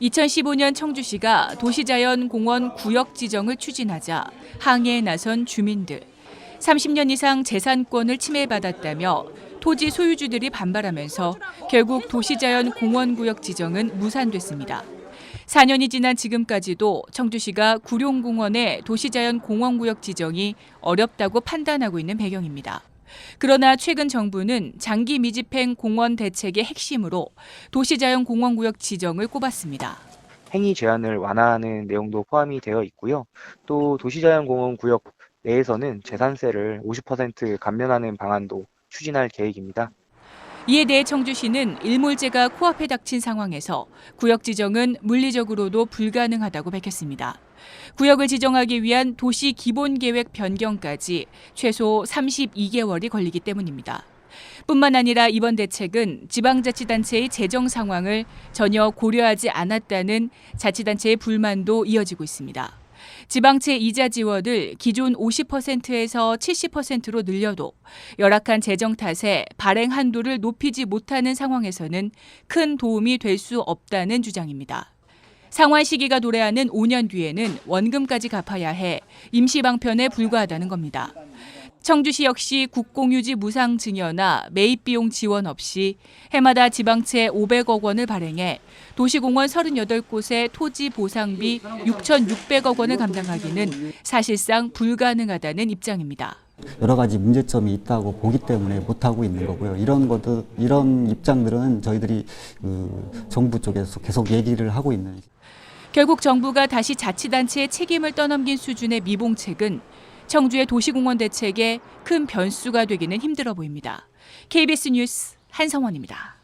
2015년 청주시가 도시자연공원 구역 지정을 추진하자 항의에 나선 주민들. 30년 이상 재산권을 침해받았다며 토지 소유주들이 반발하면서 결국 도시자연공원구역 지정은 무산됐습니다. 4년이 지난 지금까지도 청주시가 구룡공원의 도시자연공원구역 지정이 어렵다고 판단하고 있는 배경입니다. 그러나 최근 정부는 장기 미집행 공원 대책의 핵심으로 도시자연 공원구역 지정을 꼽았습니다. 행위 제한을 완화하는 내용도 포함이 되어 있고요. 또 도시자연공원 구역 내에서는 재산세를 50% 감면하는 방안도 추진할 계획입니다. 이에 대해 청주시는 일몰제가 코앞에 닥친 상황에서 구역 지정은 물리적으로도 불가능하다고 밝혔습니다. 구역을 지정하기 위한 도시 기본 계획 변경까지 최소 32개월이 걸리기 때문입니다. 뿐만 아니라 이번 대책은 지방자치단체의 재정 상황을 전혀 고려하지 않았다는 자치단체의 불만도 이어지고 있습니다. 지방채 이자 지원을 기존 50%에서 70%로 늘려도 열악한 재정 탓에 발행 한도를 높이지 못하는 상황에서는 큰 도움이 될 수 없다는 주장입니다. 상환 시기가 도래하는 5년 뒤에는 원금까지 갚아야 해 임시 방편에 불과하다는 겁니다. 청주시 역시 국공유지 무상 증여나 매입 비용 지원 없이 해마다 지방채 500억 원을 발행해 도시공원 38곳의 토지 보상비 6,600억 원을 감당하기는 사실상 불가능하다는 입장입니다. 여러 가지 문제점이 있다고 보기 때문에 못 하고 있는 거고요. 이런 것들 이런 입장들은 저희들이 그 정부 쪽에서 계속 얘기를 하고 있는 결국 정부가 다시 자치단체의 책임을 떠넘긴 수준의 미봉책은 청주의 도시공원 대책에 큰 변수가 되기는 힘들어 보입니다. KBS 뉴스 한성원입니다.